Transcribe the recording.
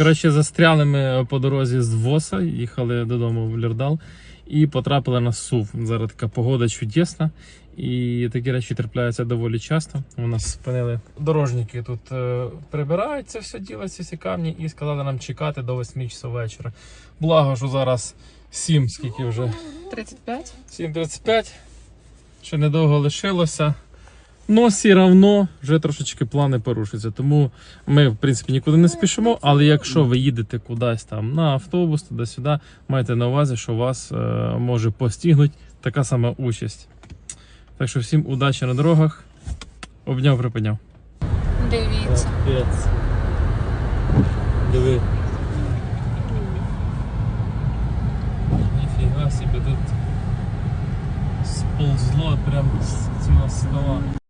Коротше, застряли ми по дорозі з Воса, їхали додому в Лірдал і потрапили на сув. Зараз така погода чудесна. І такі речі трапляються доволі часто. У нас спинили дорожники тут е, прибирають це все діло, ці всі камні, і сказали нам чекати до 8 часов вечора. Благо, що зараз 7, скільки вже 35. 7.35. Ще недовго лишилося. Но все равно вже трошечки плани порушуються. Тому ми, в принципі, нікуди не спішимо. Але якщо ви їдете кудись там на автобус, туди-сюди, майте на увазі, що вас е, може постігнути така сама участь. Так що всім удачі на дорогах. Обняв, припиняв. Дивіться. Диви. Ніфіга собі тут сползло прям з цього стола.